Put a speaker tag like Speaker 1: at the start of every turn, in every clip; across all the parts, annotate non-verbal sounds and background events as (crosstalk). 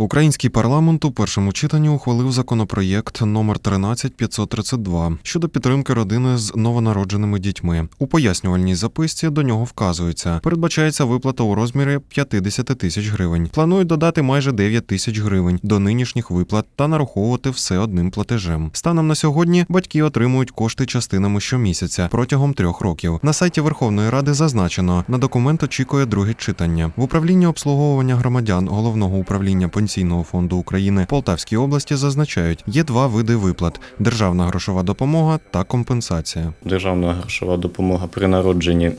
Speaker 1: Український парламент у першому читанні ухвалив законопроєкт номер 13532 щодо підтримки родини з новонародженими дітьми. У пояснювальній записці до нього вказується, передбачається виплата у розмірі 50 тисяч гривень. Планують додати майже 9 тисяч гривень до нинішніх виплат та нараховувати все одним платежем. Станом на сьогодні батьки отримують кошти частинами щомісяця протягом трьох років. На сайті Верховної Ради зазначено, на документ очікує друге читання. В управлінні обслуговування громадян головного управління Пенсійного фонду України Полтавській області зазначають, є два види виплат: державна грошова допомога та компенсація.
Speaker 2: Державна грошова допомога при народженні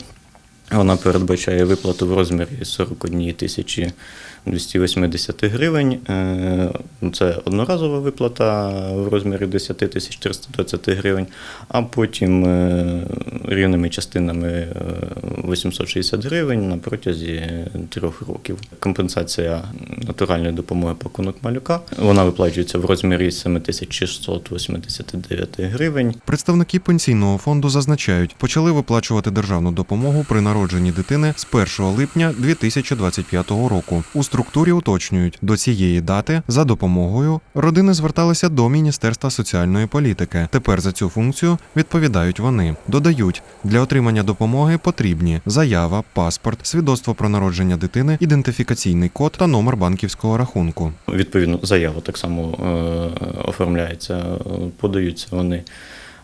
Speaker 2: вона передбачає виплату в розмірі 41 тисячі 280 гривень. Е, Це одноразова виплата в розмірі 10 тисяч 420 гривень, а потім е, рівними частинами е, 860 гривень на протязі трьох років. Компенсація натуральної допомоги пакунок малюка вона виплачується в розмірі 7689 гривень.
Speaker 1: Представники пенсійного фонду зазначають, почали виплачувати державну допомогу при народженні дитини з 1 липня 2025 року. У структурі уточнюють, до цієї дати за допомогою родини зверталися до Міністерства соціальної політики. Тепер за цю функцію відповідають вони. Додають, для отримання допомоги потрібні заява, паспорт, свідоцтво про народження дитини, ідентифікаційний код та номер банківського рахунку.
Speaker 2: Відповідно, заява так само е, оформляється, е, подаються вони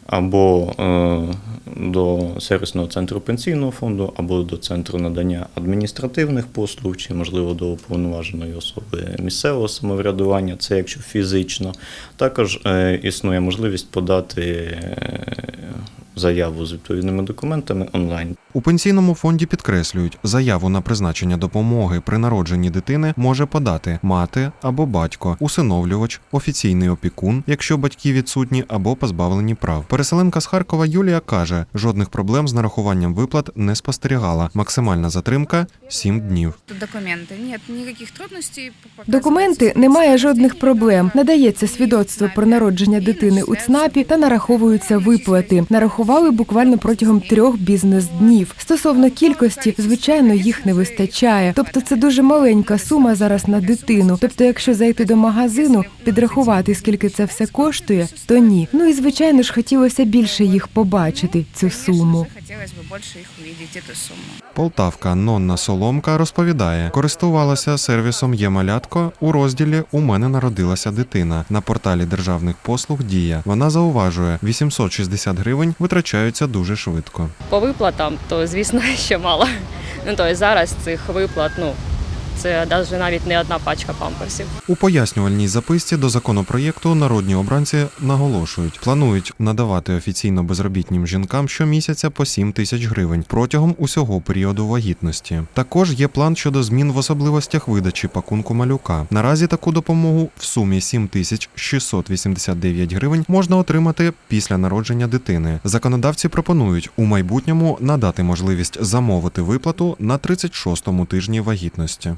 Speaker 2: або е, до сервісного центру пенсійного фонду, або до центру надання адміністративних послуг, чи можливо до уповноваженої особи місцевого самоврядування, це якщо фізично. Також існує можливість подати заяву з відповідними документами онлайн.
Speaker 1: У пенсійному фонді підкреслюють, заяву на призначення допомоги при народженні дитини може подати мати або батько, усиновлювач, офіційний опікун, якщо батьки відсутні або позбавлені прав. Переселенка з Харкова Юлія каже, жодних проблем з нарахуванням виплат не спостерігала. Максимальна затримка 7 днів.
Speaker 3: Документы. Нет трудностей.
Speaker 4: Документи немає жодних проблем. Надається свідоцтво про народження дитини у ЦНАПі та нараховуються виплати. Нарахували буквально протягом трьох бізнес-днів. Стосовно кількості, звичайно, їх не вистачає. Тобто це дуже маленька сума зараз на дитину. Тобто, якщо зайти до магазину, підрахувати скільки це все коштує, то ні. Ну і звичайно ж хотілося більше їх побачити. Цю суму.
Speaker 3: Хотелось бы больше их увидеть, эту сумму.
Speaker 1: Полтавка Нонна Соломка розповідає, користувалася сервісом «Є-малятко» у розділі У мене народилася дитина на порталі державних послуг Дія. Вона зауважує, 860 гривень витрачаються дуже швидко.
Speaker 5: По виплатам, то звісно, (laughs) ще мало. Ну тобто зараз цих виплат, ну це навіть навіть не одна пачка памперсів.
Speaker 1: У пояснювальній записці до законопроєкту народні обранці наголошують, планують надавати офіційно безробітнім жінкам щомісяця по 7 тисяч гривень протягом усього періоду вагітності. Також є план щодо змін в особливостях видачі пакунку малюка. Наразі таку допомогу в сумі 7 тисяч 689 гривень можна отримати після народження дитини. Законодавці пропонують у майбутньому надати можливість замовити виплату на 36-му тижні вагітності.